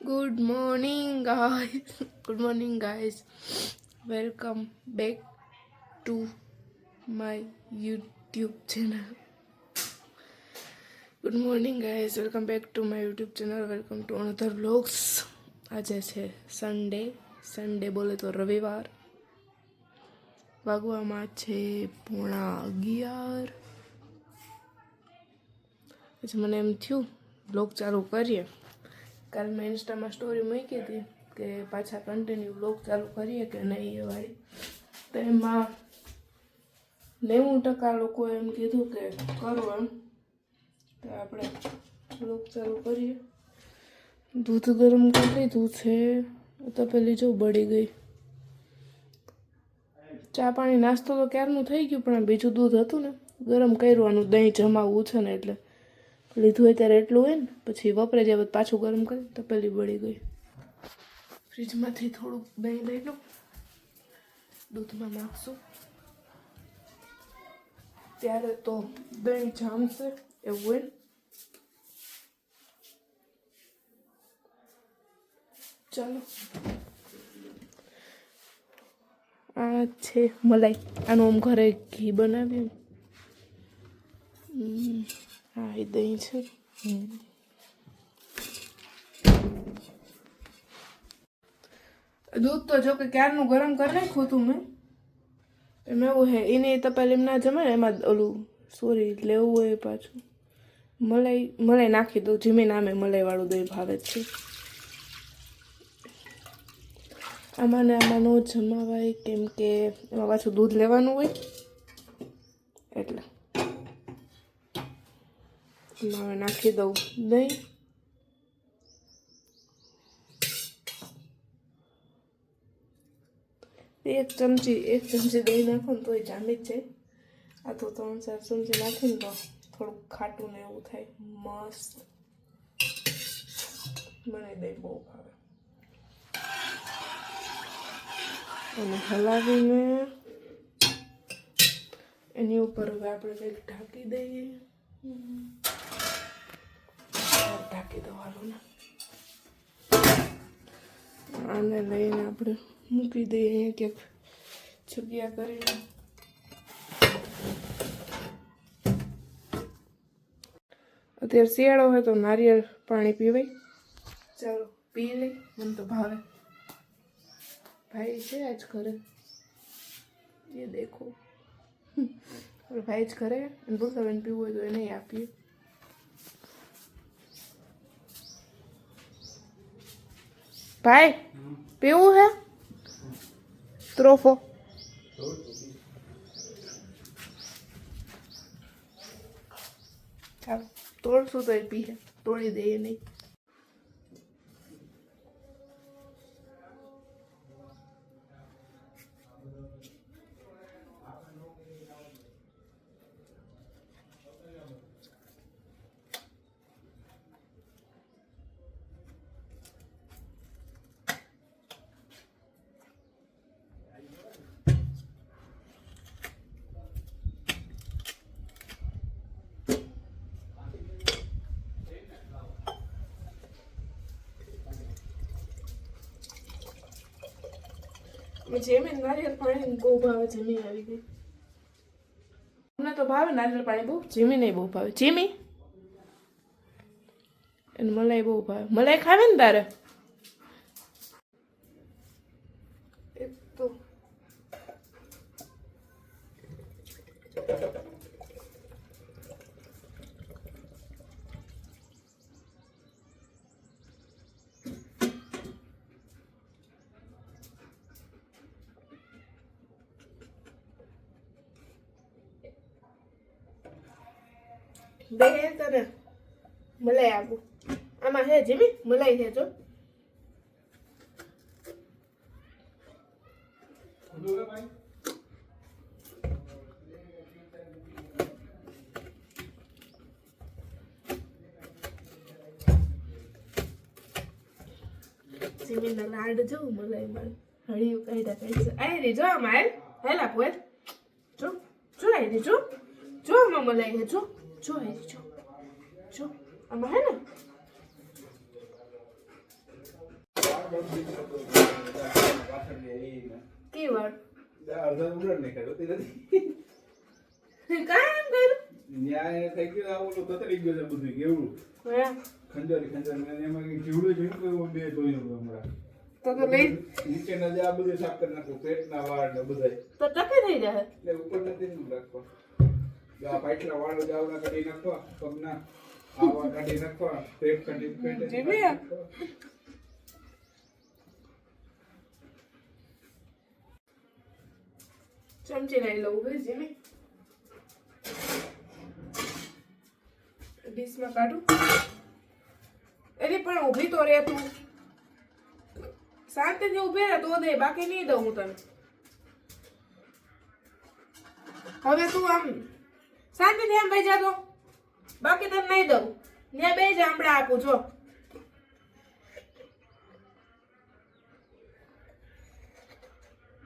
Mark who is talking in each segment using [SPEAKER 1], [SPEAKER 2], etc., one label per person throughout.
[SPEAKER 1] Good morning guys. Good morning guys. Welcome back to my YouTube channel good morning guys welcome back to my YouTube channel welcome to another vlogs આજે છે Sunday Sunday બોલે તો રવિવાર વાગવામાં છે પોણા અગિયાર પછી મને એમ થયું બ્લોગ ચાલુ કરીએ કાલ મેં ઇન્સ્ટામાં સ્ટોરી મૂકી હતી કે પાછા કન્ટિન્યુ બ્લોગ ચાલુ કરીએ કે નહીં એ વાળી. તો એમાં નેવું ટકા લોકોએ એમ કીધું કે કરો એમ. તો આપણે બ્લોગ ચાલુ કરીએ. દૂધ ગરમ કરી લીધું છે. તો પેલી જો બળી ગઈ. ચા પાણી નાસ્તો તો ક્યારનું થઈ ગયું, પણ બીજું દૂધ હતું ને, ગરમ કરવાનું દહીં જમાવવું છે ને એટલે. લીધું હોય ત્યારે એટલું હોય ને, પછી વપરાય જાય, પછી ગરમ કરી, તો પેલી બળી ગઈ. ફ્રીજમાંથી થોડુંક દહીં લઈ લો. દૂધમાં નાખશું. ત્યારે તો દહીં જામશે, એવું હોય ચાલો. આ છે મલાઈ. આનું આમ ઘરે ઘી બનાવ્યું એ દહીં છે દૂધ તો જો કે ક્યારનું ગરમ કરી નાખ્યું હતું મેં એમાં એવું હે. એને તપેલ એમ ના જમે, એમાં ઓલું, સોરી, લેવું હોય પાછું. મલાઈ મલાઈ નાખી દઉં, જીમે નામે મલાઈવાળું દહીં ભાવે છે. આમાં ને આમાં ન જમાવાય, કેમ કે એમાં પાછું દૂધ લેવાનું હોય એટલે એમાં હવે નાખી દઉં. દહીં. એક ચમચી એક ચમચી દહીં નાખો ને તોય જામી જ જાય. આ તો ત્રણ, ચાર ચમચી નાખીને તો થોડુંક ખાટું ને એવું થાય. મસ્ત. મને દહીં બહુ ભાવે. અને હલાવીને એની ઉપર હવે આપણે કંઈક ઢાંકી દઈએ. ઢાંકી દેવાનું ને આને લઈને આપણે મૂકી દઈએ અહીંયા ક્યાંક જગ્યા કરીને અત્યારે શિયાળો હોય તો નારિયેળ પાણી પીવાય. ચાલો, પી લઈ, મને તો ભાવે. ભાઈ છે આજ ઘરે. એ દેખો. હવે ભાઈ જ ઘરે અને ભૂસાબેન પીવું હોય તો એને આપીએ ભાઈ પીવું હે ત્રોફો ચાલો તોડશું તો એ પીએ તોડી દઈએ નહીં જેમી નારિયેળ પાણી બહુ ભાવે, જીમી આવી ગઈ. અમને તો ભાવે નારિયેળ પાણી બહુ. જીમી નહીં બહુ ભાવે. જીમી? અને મલાઈ બહુ ભાવે. મલાઈ ખાવે ને તારે એક તો બે તને મલાઈ આપું આમાં હે જીમી મલાઈ છે જો જીમીના લાડ જો મલાઈ માં હળિયું કાઢ્યા કાઢ્યા આઈ રી જો આમાં હાલ હાલ આપું હાલ જો જો આઈ રી જો જો આમાં મલાઈ હે જો જો આઈ રી જો જો આમાં હે ને? કઈ
[SPEAKER 2] અડધા ઉડાડ ને કર્યો તે નથી
[SPEAKER 1] કામ કર્યું?
[SPEAKER 2] ન્યાય થઈ ગયો આ ઓલું કતરી ગયો છે બધું કેવું? ખંજરી ખંજરી એમાં જીવડું જોયું કે એવું બે જોયું હમણાં.
[SPEAKER 1] તો તો લઈ
[SPEAKER 2] નીચેના જે આ બધું સાફ કરી નાખું પેટના વાળ ને બધા
[SPEAKER 1] તો ટકે થઈ જાય.
[SPEAKER 2] એટલે ઉપર નથી નું રાખવા. જો આ પાછલા વાળ જાવના કાઢી નાખવા પગના આવા કાઢી નાખવા પેટ કાઢી પેટ
[SPEAKER 1] જીવી આ. ચમચી લઈ લઉં ભાઈ જીમી ડીશમાં કાઢું એટલે પણ ઊભી તો રે તું શાંતિથી ઊભી રહે તો દે બાકી નહીં દઉં હું તને હવે તું આમ શાંતિથી આમ ભાઈ તો બાકી તને નહીં દઉં. ને બે જ હમણાં આપું, જો.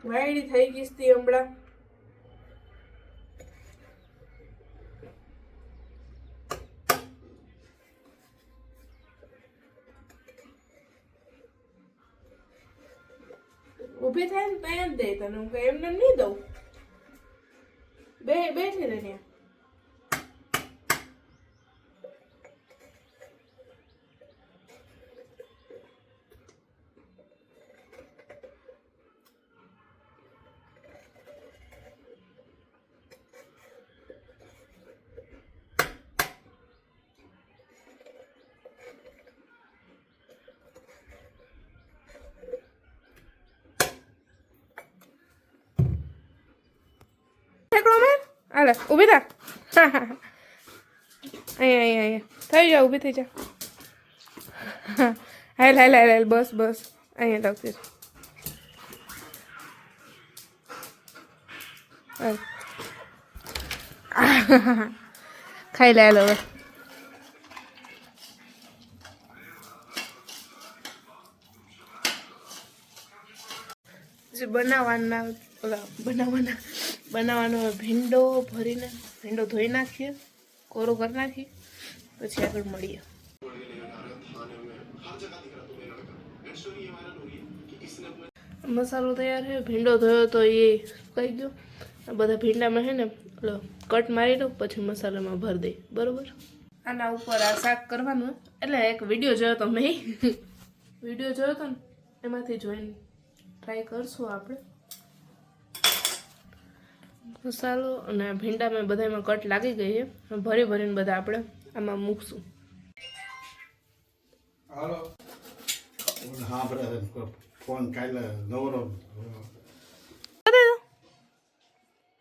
[SPEAKER 1] વાયડી થઈ ગઈ હતી હમણાં. ઊભી થાય ને ત્યાં જ દે તને. હું એમને નહીં દઉં. બે બેઠી રહે ત્યાં ઠેકડો મેં હાલે, ઊભી થા. અહીંયા અહીંયા અહીંયા. થઈ જાઓ, ઊભી થઈ જાઓ. હાલ હાલ હાલ હાલ, બસ બસ. અહીંયા લાવતી. ખાઈ લે હવે. જે બનાવવાના, ઓલા બનાવવાના. બનાવવાનો ભીંડો ભરીને, ભીંડો ધોઈ નાખીએ, કોરો કરી નાખીએ, પછી આગળ મળીએ. મસાલો તૈયાર છે, ભીંડો ધોયો તો એ સુકાઈ ગયો. બધા ભીંડામાં છે ને ઓલો કટ મારી દો પછી મસાલામાં ભરી દઈ. બરોબર? આના ઉપર આ શાક કરવાનું. એટલે એક વીડિયો જોયો તો મેં વીડિયો જોયો તો ને, એમાંથી જોઈને ટ્રાય કરશું આપણે. મસાલો અને ભીંડામાં બધામાં કટ લાગી ગઈ છે. ભરી ભરીને બધા આપણે આમાં મૂકશું.
[SPEAKER 2] હાલો.
[SPEAKER 3] હા બરાબર ફોન કાલે નવરો.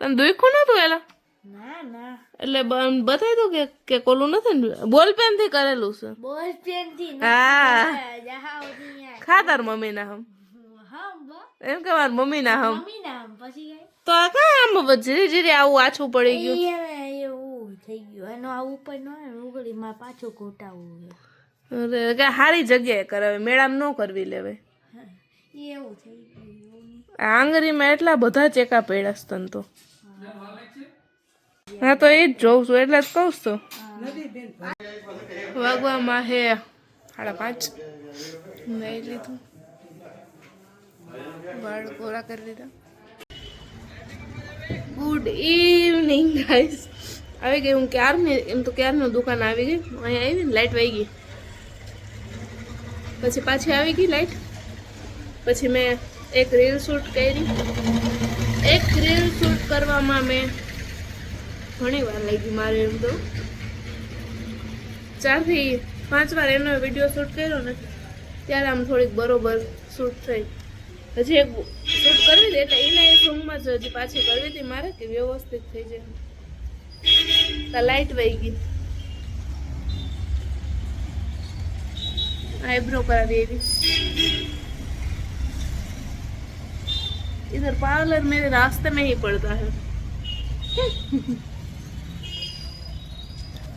[SPEAKER 1] તને દુખ્યું નતું એલા?
[SPEAKER 4] ના ના.
[SPEAKER 1] એટલે બતાવી દો કે કે કોલું નથી ને? બોલ પેનથી કરેલું છે.
[SPEAKER 4] બોલ પેનથી
[SPEAKER 1] હા. ખાતર મમ્મી ના હમ. એમ કે મારા મમ્મી ના હમ તો આ કા આમ ધીરે ધીરે આવું આછું પડી ગયું.
[SPEAKER 4] એવું થઈ ગયું. એનો આ ઉપર નો ઉગડી માં પાછો ગોટાવું
[SPEAKER 1] અરે કે સારી જગ્યાએ કરાવે મેળામાં ન કરવી લેવે
[SPEAKER 4] એવું થઈ ગયું.
[SPEAKER 1] આ આંગળીમાં એટલા બધા ચેકા પડ્યા છે તો. હા તો એ જ જોઉં છું એટલે જ કહું છું. વાગવામાં હે સાડા પાંચ. નહીં લીધું. વાળ કોરા કરી દીધા. ગુડ ઇવનિંગ ગાઈસ આવી ગઈ હું ક્યારની, એમ તો ક્યારનું દુકાન આવી ગઈ? અહીંયા આવી ને લાઇટ વહી ગઈ. પછી પાછી આવી ગઈ લાઇટ પછી મેં એક રીલ શૂટ કરી. એક રીલ શૂટ કરવામાં મેં ઘણી વાર લાગી મારે એમ તો. ચારથી પાંચ વાર એનો વીડિયો શૂટ કર્યો ને, ત્યારે આમ થોડીક બરોબર શૂટ થઈ. હજી એક શૂટ કરવી હતી એટલે એના એ સોંગમાં જ હજી પાછી કરવી હતી મારે કે વ્યવસ્થિત થઈ જાય લાઇટ વહી ગઈ आईब्रो करा दी थी इधर पार्लर मेरे रास्ते में ही पड़ता है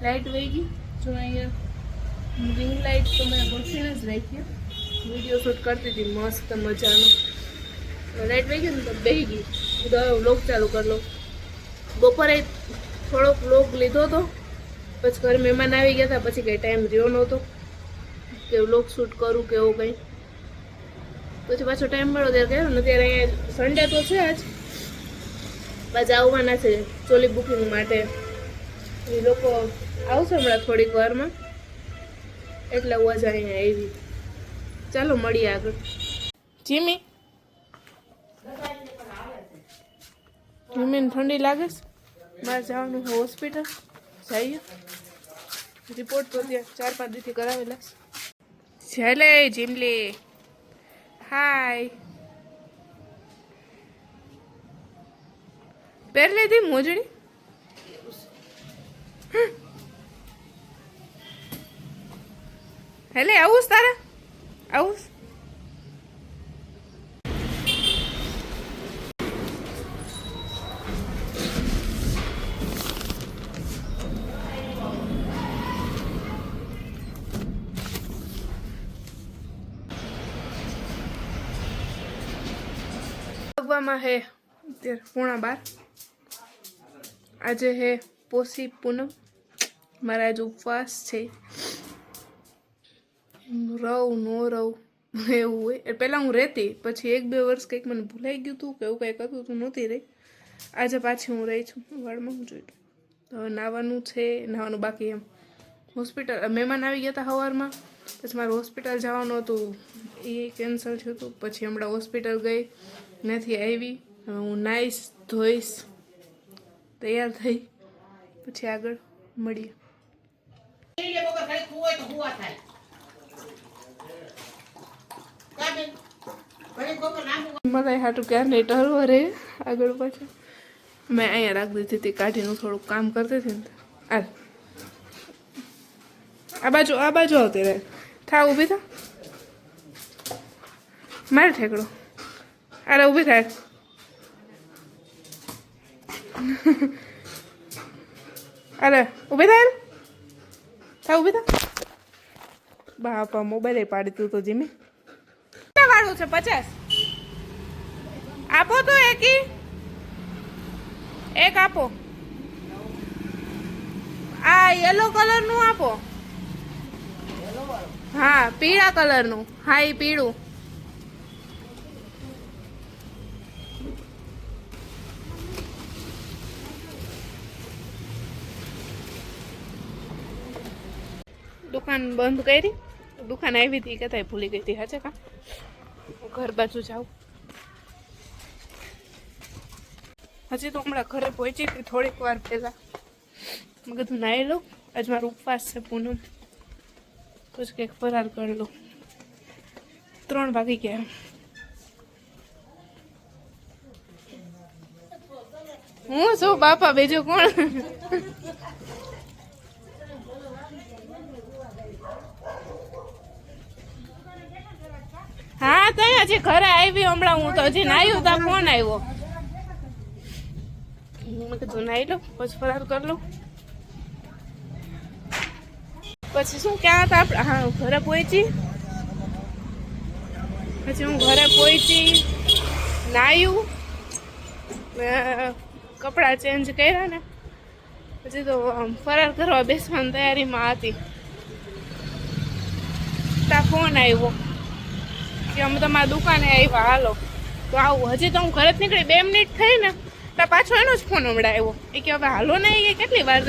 [SPEAKER 1] લાઇટ વહી ગઈ જો અહીંયા રિંગ લાઇટ તો મેં ગોઠવીને જ રાખી વીડિયો શૂટ કરતી હતી, મસ્ત મજાનો. લાઇટ વહી ગઈ ને તો બેહી ગઈ. તો વ્લોગ ચાલુ કરી લો બપોરે થોડોક વ્લોગ લીધો હતો. પછી ઘરે મહેમાન આવી ગયા હતા, પછી કંઈ ટાઈમ રહ્યો નહોતો. કે વ્લોગ શૂટ કરું કે એવું કંઈ. પછી પાછો ટાઈમ મળ્યો ત્યારે કર્યો ને ત્યારે સન્ડે તો છે જ પાછા આવવાના છે ચોલી બુકિંગ માટે. એ લોકો આવશે હમણાં થોડીક વારમાં. એટલે હું જ અહીંયા આવી. ચાલો મળીએ આગળ. જીમી? જીમીને ઠંડી લાગે છે? મારે જવાનું છે હોસ્પિટલ. જઈએ. રિપોર્ટ તો ત્યાં ચાર પાંચ દીથી કરાવેલા છે. જીમલી. હાય. પહેર લીધી મોજડી. હેલે, આવું તારે? આવું? વાગવામાં હે અત્યારે પૂણા બાર. આજે હે પોષી પૂનમ. મારા આજે ઉપવાસ છે. રવ, નો રવ, એવું હોય. પહેલાં હું રહેતી, પછી એક બે વર્ષ કંઈક મને ભૂલાઈ ગયું હતું કે એવું કંઈક હતું તું નહોતી રહી. આજે પાછી હું રહી છું વાળમાં હું જોઈતું તો. હવે નાવાનું છે, નાવાનું બાકી એમ. હોસ્પિટલ, મહેમાન આવી ગયા હતા સવારમાં પછી મારે હોસ્પિટલ જવાનું હતું, એ કેન્સલ થયું હતું. પછી હમણાં હોસ્પિટલ ગઈ નથી આવી. હવે હું નાઈશ ધોઈશ તૈયાર થઈ. પછી આગળ મળીએ. મલાઈ હાટું ક્યાં નહીં ટરવો રે. આગળ પાછળ. મેં અહીંયા રાખી દીધી હતી, કાઢીનું થોડુંક કામ કરતી હતી ને. આ આ બાજુ આ બાજુ આવતી રહે. થા, ઊભી થા. મારે ઠેકડો. અરે ઊભી થાય અરે ઊભી થાય થા, ઊભી થા. બાપા મોબાઈલ પાડી તું તો જીમી. વાળું છે? પચાસ. આપો તો એકી. એક આપો. આ યલો કલરનું આપો. હા, પીળા કલરનું. હા એ પીળું. દુકાન બંધ કરી. દુકાન આવી હતી કે થાય ભૂલી ગઈ હતી. હાચે કા? ઘર બાજુ જાઉં હજી તો હમણાં ઘરે પહોંચી હતી થોડીક વાર પહેલા. મેં કીધું નાહી લઉં આજ મારો ઉપવાસ છે પૂનમ. પછી કંઈક ફરાર કરી લઉં ત્રણ વાગી ગયા હું છું બાપા, બીજું કોણ? હા તો હજી ઘરે આવી હમણાં હું તો. હજી નાહ્યું તા ફોન આવ્યો મેં કીધું નાહી લો પછી ફરાર કરી લઉં. પછી શું ક્યાં હતા આપણે હા ઘરે પહોંચી. પછી હું ઘરે પહોંચી નાહ્યું ને કપડાં ચેન્જ કર્યા ને. પછી તો આમ ફરાર કરવા બેસવાની તૈયારીમાં હતી. તા ફોન આવ્યો કે અમે તમારા દુકાને આવ્યા, હાલો. તો આવું, હજી તો હું ઘરે જ નીકળી, બે મિનિટ થઈ ને તો પાછો એનો જ ફોન હમણાં આવ્યો. એ કે હવે હાલો ને, એ કેટલી વાર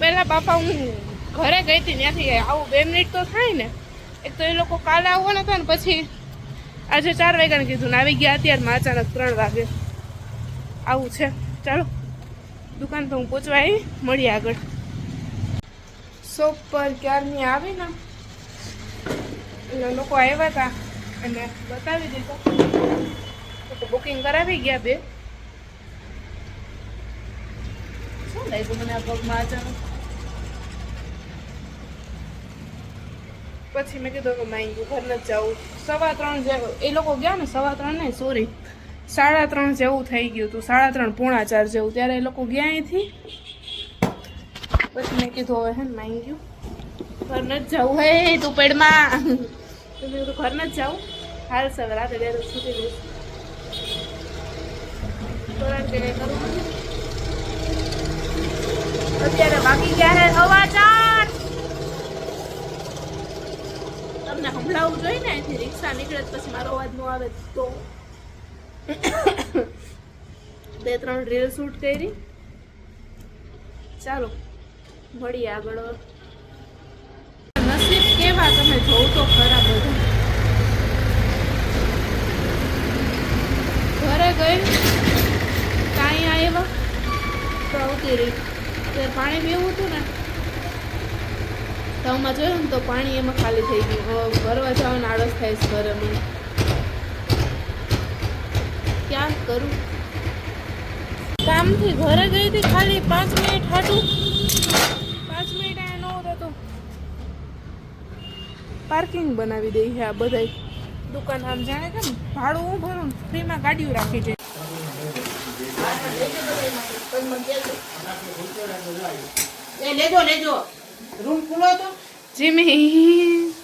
[SPEAKER 1] પહેલાં બાપા, હું ઘરે ગઈ હતી, ત્યાંથી આવું બે મિનિટ તો થાય ને. એક તો એ લોકો કાલે આવવાના હતા ને, પછી આજે ચાર વાગ્યાને કીધું ને, આવી ગયા અત્યારમાં અચાનક ત્રણ વાગે. આવું છે. ચાલો, દુકાન તો હું પહોંચવા આવી, મળીએ આગળ. શોપ પર ક્યારની આવી ને એટલે લોકો આવ્યા હતા. અને બતાવી દીધો. તો બુકિંગ કરાવી ગયા બે. શું લાગ્યું મને આ પગમાં અચાનક? પછી મેં કીધું કે માંગ્યું, ઘર નથી જવું સવા ત્રણ જેવું એ લોકો ગયા ને સવા ત્રણ ને સોરી સાડા ત્રણ જેવું થઈ ગયું હતું, સાડા ત્રણ, પોણા ચાર જેવું. ત્યારે એ લોકો ગયા અહીંથી. પછી મેં કીધું, હવે હે ને માંગ્યું. ઘર નથી જવું હે, તું પેડમાં. તો કીધું ઘર નથી જવું હાલ સર, રાતે બે છૂટી દઈશ અત્યારે બાકી ક્યારે હવા ચાર. તમને સંભળાવવું જોઈએ ને, અહીંથી રિક્ષા નીકળે તો પછી મારો અવાજ ન આવે તો. બે ત્રણ રીલ શૂટ કરી. ચાલો, મળીએ આગળ. કેવા તમે જોવ તો ખરા બધું. ઘરે ગઈ, કાંઈ આવ્યા તો રહી. તે પાણી પીવું હતું ને? તવમાં જોયું ને તો પાણી એમાં ખાલી થઈ ગયું. ભરવા જવાનું આળસ થાય છે ઘરે મને. ક્યાં કરું? કામથી ઘરે ગઈ હતી, ખાલી પાંચ મિનિટ હાટું પાંચ મિનિટ અહીંયા ન હોત તો પાર્કિંગ બનાવી દઈ છે આ બધા દુકાન આમ જાણે કે ભાડું હું ભરું ફ્રીમાં ગાડીઓ રાખી છે.
[SPEAKER 5] લેજો લેજો. રૂમ ખુલ્લો તો
[SPEAKER 1] જીમી.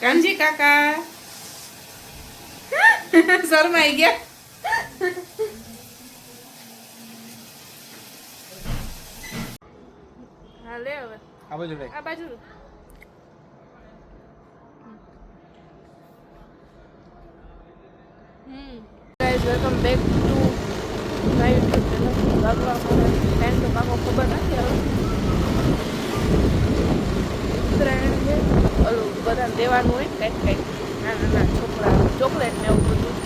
[SPEAKER 1] કાનજી કાકા. શરમાઈ ગયા. હા લે હવે.
[SPEAKER 2] આ બાજુ
[SPEAKER 1] આ બાજુ welcome back to my YouTube channel Baba time તો પાકો ખબર નથી હવે ઉત્તરાયણ છે. ઓલું બધા દેવાનું હોય કંઈક કંઈક. નાના નાના છોકરા ચોકલેટ ને એવું બધું.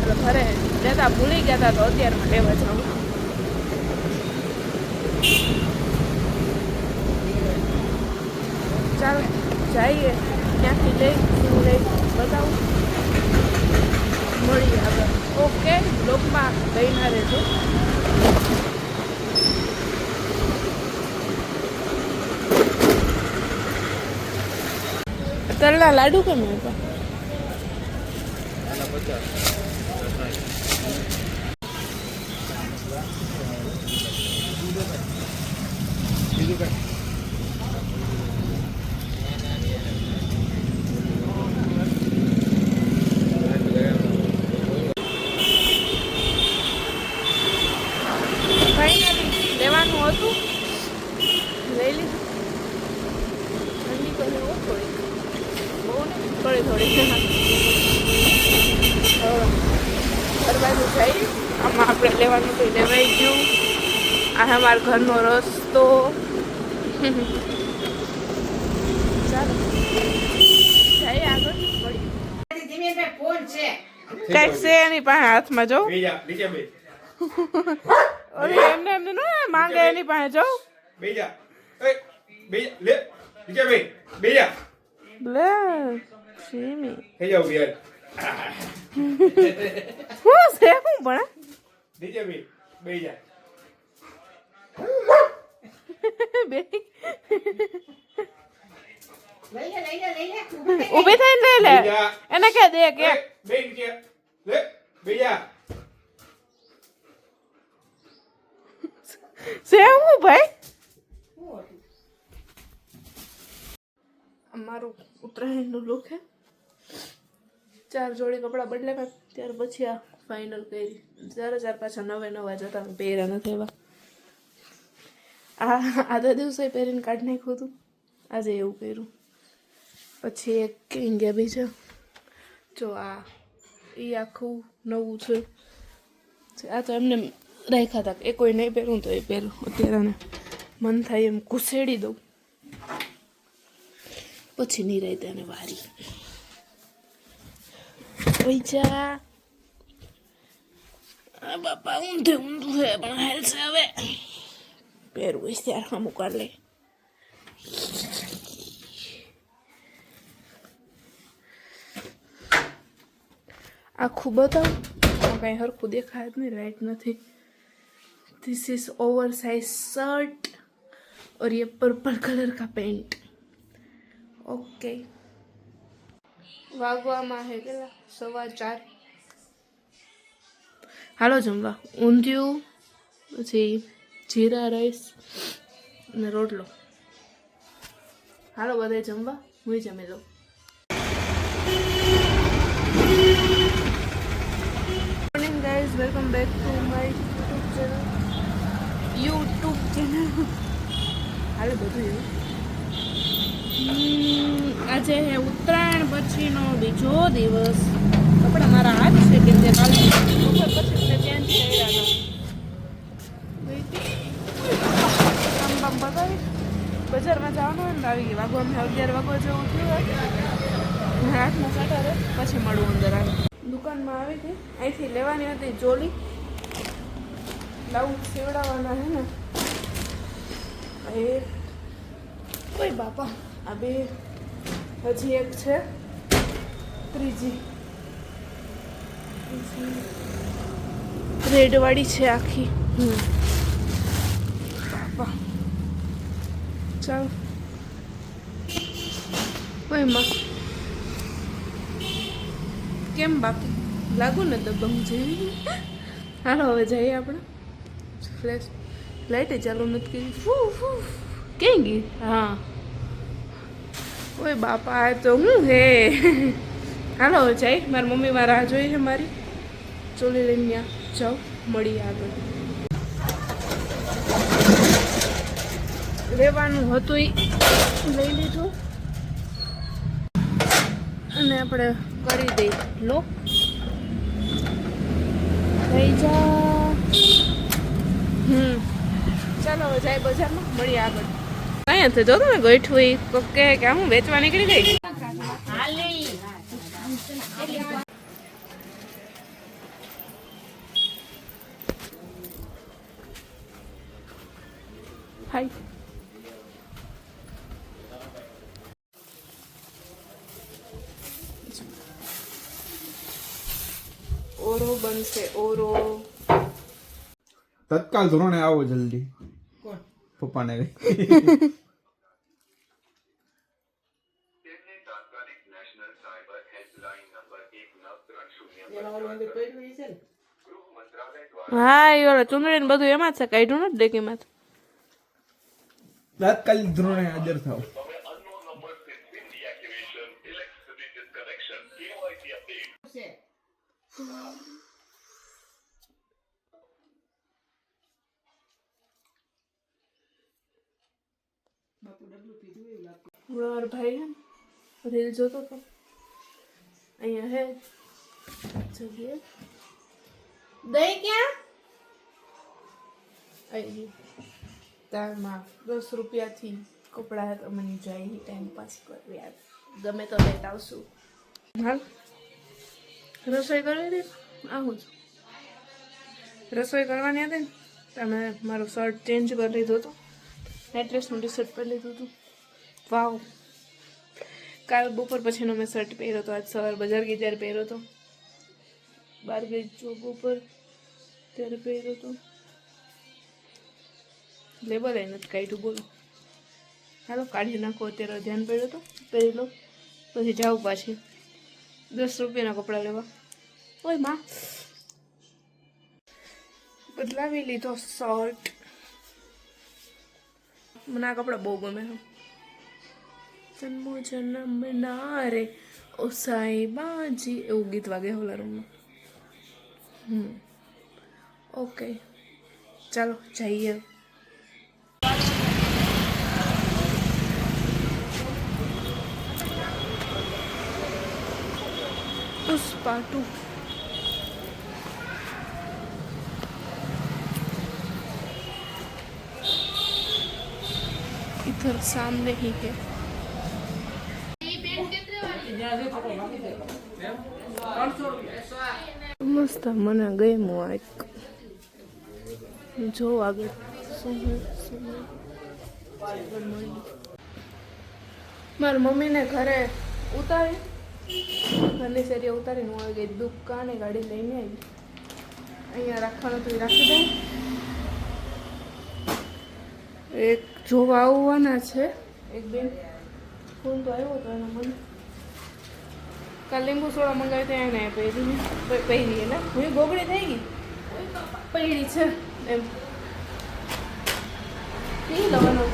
[SPEAKER 1] એટલે ઘરે લેતા ભૂલી ગયા હતા તો અત્યારમાં લેવા જાઉં. ચાલો, જઈએ. ત્યાંથી લઈ શું લઈ બતાવું. મળીએ આગળ ઓકે લોકમાં ગઈ રહેજો. તલના લાડુ કેમ હતા ફાઇનલી લેવાનું હતું લઈ લીધું ઠંડી તો લેવો થોડી બહુ ને થોડી થોડી હવે ઘર બાજુ જઈ આમાં આપણે લેવાનું તો લેવાઈ ગયું આ અમારા ઘરનો રસ્તો.
[SPEAKER 5] ફોન છે
[SPEAKER 1] એની પાસે હાથમાં જો.
[SPEAKER 2] બેજા
[SPEAKER 1] એમને એમને ન માંગે એની પાસે જો.
[SPEAKER 2] બીજા. લે. નીચે બે. બેજા.
[SPEAKER 1] લે સીમી.
[SPEAKER 2] થઈ જાવ યાર
[SPEAKER 1] હું છે હું પણ
[SPEAKER 2] બીજા બે. બેજા.
[SPEAKER 1] બે
[SPEAKER 5] લઈ લે લઈ લે. લઈ લે
[SPEAKER 1] ઊભી થઈને લઈ લે. એને કે. દે કે
[SPEAKER 2] લે બેજા.
[SPEAKER 1] છે હું ભાઈ? અમારું ઉત્તરાયણનું લુક હે ચાર જોડી કપડાં બદલાવ્યા ત્યાર પછી આ ફાઇનલ કરી. ચાર ચાર પાછા નવે નવા જતા પહેર્યા નથી એવા. આ આધા દિવસે પહેરીને કાઢી નાખ્યું હતું. આજે એવું કર્યું. પછી એક ક્યાં બી બીજા. જો આ એ આખું નવું છે. આ તો એમને રાખ્યા હતા એ કોઈ નહીં પહેરું તો એ પહેરું. અત્યારે મન થાય એમ ઘૂસેડી દઉં. પછી નહીં રહી તેને વારી પૈસા બાપા ઊંધે ઊંધું છે, પણ હેલ છે હવે. પહેરવું હોય ત્યારે અમુક વાર લે આખું બતાવું આ કાંઈ હરખું દેખાય જ નહીં લાઈટ નથી this is over size shirt और ये पर्पल कलर का पेंट ओके વાગવામાં હે કેટલા સવા ચાર હાલો જમવા ઊંધિયું પછી જીરા રાઈસ અને રોટલો. હાલો બધે જમવા હું જમી લઉં. Morning guys welcome back to my YouTube channel YouTube channel હાલે બધું એવું આજે હે ઉત્તરાયણ પછીનો બીજો દિવસ. કપડા મારા હાથ છે કેમ કે કાલે બપોર પછી ચેન્જ કર્યા હતા કામ બામ બતાવી બજારમાં જવાનું હોય ને આવી ગઈ વાગવા મેં અગિયાર વાગવા જેવું થયું હોય. હાથમાં સટારે પછી મળું અંદર આવે. દુકાનમાં આવી હતી. અહીંથી લેવાની હતી ચોલી લાવું સીવડાવવાના હે ને. એ. કોઈ બાપા. આ બે. હજી એક છે. ત્રીજી. રેડવાળી છે આખી. બાપા. ચાલ ઓયમાં કેમ બાકી? લાગુ ને દબંગ જેવી. હાલો, હવે જઈએ આપણે. ફ્લેશ લાઈટે ચાલુ નથી કરી. ફૂ ફૂ. ક્યાં ગઈ? હા. ઓય બાપા, આ તો હું હે? હાલો, હવે જાય મારી મમ્મી મારા રાહ જોઈ છે મારી. ચોલી લઈને ત્યાં જાઉં મળીએ આગળ. લેવાનું હતું લઈ લીધું. અને આપણે કરી દઈ લો. થઈ જા. હમ. ચાલો જાય બજારમાં. મળીએ આગળ. અહીંયાથી જો તમે ગોઠવું. કહે કે હું વેચવા નીકળી ગઈ? હાય.
[SPEAKER 2] તત્કાલ ધોરણે આવો જલ્દી.
[SPEAKER 5] કોણ?
[SPEAKER 2] પપ્પાને.
[SPEAKER 1] હા એ ઓલા ચૂંદડી ને? બધું એમાં જ છે કાઢ્યું નથી ડેકીમાં
[SPEAKER 2] તાત્કાલિક ધોરણે હાજર થાવ
[SPEAKER 5] છે બાપુ ડબલું પીધું એવું લાગતું
[SPEAKER 1] મારો ભાઈ હે ને રીલ જોતો હતો અહીંયા હે જગ્યાએ દહીં ક્યાં આવી તારમાં દસ રૂપિયાથી કપડાં તમને જાય ટાઈમ પાસ કરવી ગમે તો લેતા આવશું હાલ રસોઈ કરવી હતી આવું છું રસોઈ કરવાની હતી ને તમે મારો શર્ટ ચેન્જ કરી લીધો હતો એડ્રેસનું ટી શર્ટ પહેરી લીધું હતું વાવ કાલ બપોર પછીનો મેં શર્ટ પહેર્યો હતો આજ સવાર બજાર ગઈ ત્યારે પહેર્યો હતો બાર ગઈ જોબ ઉપર ત્યારે પહેર્યો હતો લેબલ એ નથી કાઢ્યું, બોલો. હાલો, કાઢી નાખો અત્યારે, ધ્યાન પડ્યો તો. પહેરી લો. પછી જાઉં પાછી. દસ રૂપિયાના કપડાં લેવા. ઓયમાં. બદલાવી લીધો શર્ટ મને આ કપડાં બહુ ગમે છે. જન્મો જન્મ ના રે ઓ સાઈબાજી એવું ગીત વાગે હોલા રૂમમાં હમ ઓકે ચાલો જઈએ પુષ્પા ટુ इधर सामने ही है મસ્ત મને ગમ્યું એક. જો આગળ. મારી મમ્મીને ઘરે ઉતારી. ઘરની શેરીએ ઉતારીને હું આવી ગઈ દુકાને ગાડી લઈને આવી. અહીંયા રાખવાનું તો રાખી દઉં એક જોવા આવવાના છે. એક બેન. ફોન તો આવ્યો હતો એના મને. કાલ લીંબુ સોડા મંગાવી તો એને પહેરી પહેરી એટલે હું ગોગડી થઈ ગઈ? પહેરી છે. એમ. પી લવાનો.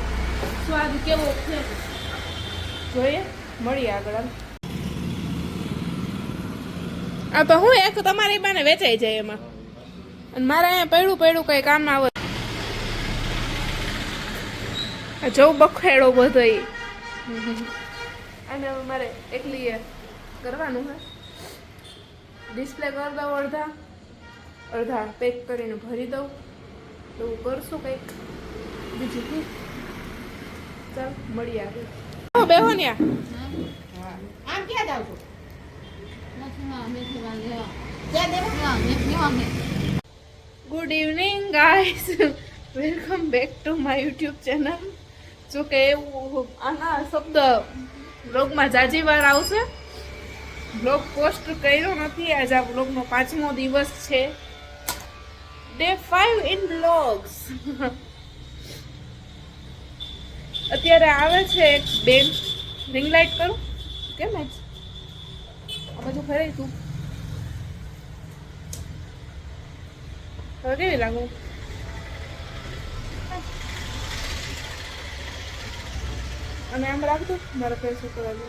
[SPEAKER 1] સ્વાદ કેવો છે? જોઈએ. મળીએ આગળ. આ તો હું એક તમારી બાને વેચાઈ જાય એમાં. અને મારે અહીંયા પડ્યું પડ્યું કંઈ કામ આવે. આ જવું બખેડો બધો અને મારે એકલી કરવાનું હે ડિસ્પ્લે કરી દઉં અડધા. અડધા પેક કરીને ભરી દઉં. એવું કરશું કંઈક. બીજું કંઈક ચાલ મળી આવે બેહો ને
[SPEAKER 5] આમ ક્યાં જાવ છો?
[SPEAKER 1] Good evening guys welcome back to my YouTube channel જો કે એવું આના શબ્દ બ્લોગમાં જાજી વાર આવશે. બ્લોગ પોસ્ટ કર્યો નથી. આજ આ બ્લોગનો પાંચમો દિવસ છે. ડે ફાઈવ ઇન બ્લોગ્સ અત્યારે આવે છે એક બેન. રિંગ લાઇટ કરું. કેમ જ આ બધું ફરે તું. હવે કેવી લાગુ? અને આમ રાખજો મારા ઉપર આજે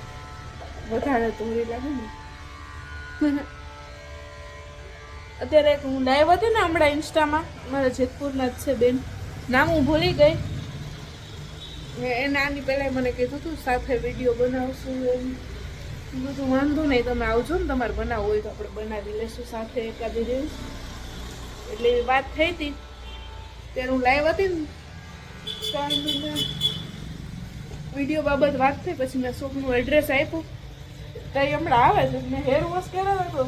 [SPEAKER 1] વધારે ધોરી લાગે ને. અત્યારે એક હું લાઈવ હતી ને હમણાં ઇન્સ્ટામાં, મારા જેતપુરના જ છે બેન. નામ હું ભૂલી ગઈ. એને આની પહેલાં મને કીધું હતું સાથે વીડિયો બનાવશું એમ. બધું વાંધો નહીં, તમે આવજો ને, તમારે બનાવવું હોય તો આપણે બનાવી લેશું સાથે એકાદી રીલ્સ. એટલે એવી વાત થઈ હતી. ત્યારે હું લાઈવ હતી ને વીડિયો બાબત વાત થઈ, પછી મેં શોપનું એડ્રેસ આપ્યું. તઈ હમણાં આવે છે. મેં હેર વોશ કરાવ્યો હતો.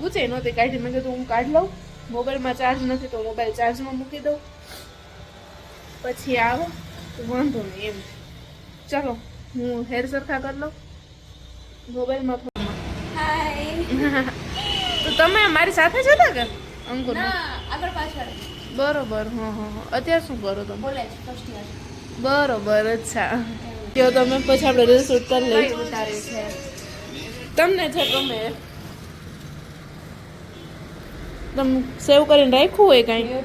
[SPEAKER 1] ગુચે નહોતી કાઢી. મેં કીધું હું કાઢી લઉં. મોબાઈલમાં ચાર્જ નથી તો મોબાઈલ ચાર્જમાં મૂકી દઉં. પછી આવે. તો વાંધો નહીં એમ. ચાલો હું હેર સરખા કરી લઉં. મોબાઈલમાં તો તમે મારી સાથે જ હતા કે? અંકુર? બરોબર હા હા અત્યારે શું કરો તમે? બરોબર અચ્છા. જો તમે પછી આપણે રીલ શૂટ કરી લઈએ. તમને છે ગમે. તમે સેવ કરીને રાખ્યું હોય કાંઈ?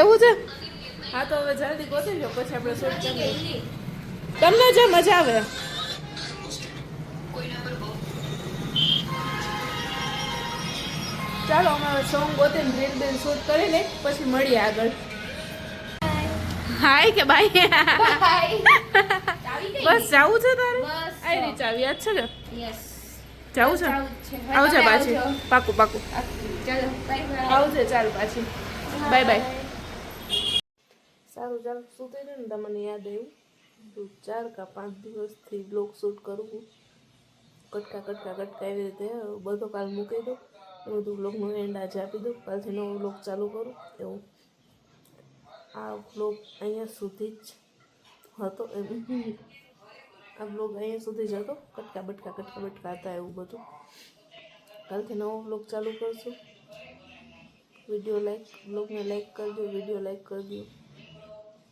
[SPEAKER 1] એવું છે? હા તો હવે જલ્દી ગોતી લો પછી આપણે શૂટ કરીએ તમને જે મજા આવે. ચાલો અમે સોંગ ગોતીને રીલ બીલ શૂટ કરી લઈ પછી મળીએ આગળ. હાય કે બાય? બસ જવું છે તારે?
[SPEAKER 4] બસ.
[SPEAKER 1] રીતે રીચ આવી યાદ છે
[SPEAKER 4] ને
[SPEAKER 1] જવું છે? આવજે પાછી. પાકું પાકું.
[SPEAKER 4] ચાલો બાય બાય.
[SPEAKER 1] આવજે ચાલ પાછી. બાય. બાય સારું ચાલ. શું થઈ ને તમને યાદ આવ્યું? ચાર કા પાંચ દિવસથી બ્લોગ શૂટ કરું છું. કટકા કટકા કટકા એવી રીતે બધો કાલ મૂકી દઉં. એ બધું બ્લોગનું એન્ડ આજે આપી દઉં. કાલથી નવો બ્લોગ ચાલુ કરું. એવું. આ બ્લોગ અહીંયા સુધી જ હતો એમ. આ બ્લોગ અહીંયા સુધી જ હતો. કટકા બટકા કટકા બટકા હતા એવું બધું. કાલથી નવો બ્લોગ ચાલુ કરશું. વીડિયો લાઈક બ્લોગને લાઈક કરજો વીડિયો લાઈક કરજો.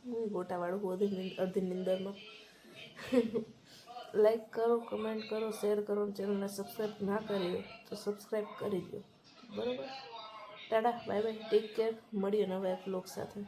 [SPEAKER 1] હું ગોટાવાળું હું અડધી અડધી નિંદરમાં લાઈક કરો કમેન્ટ કરો શેર કરો ચેનલને સબસ્ક્રાઈબ ના કરી દો તો સબસ્ક્રાઈબ કરી દો. બરાબર? Tata bye bye take care મળીએ નવા બ્લોગ સાથે.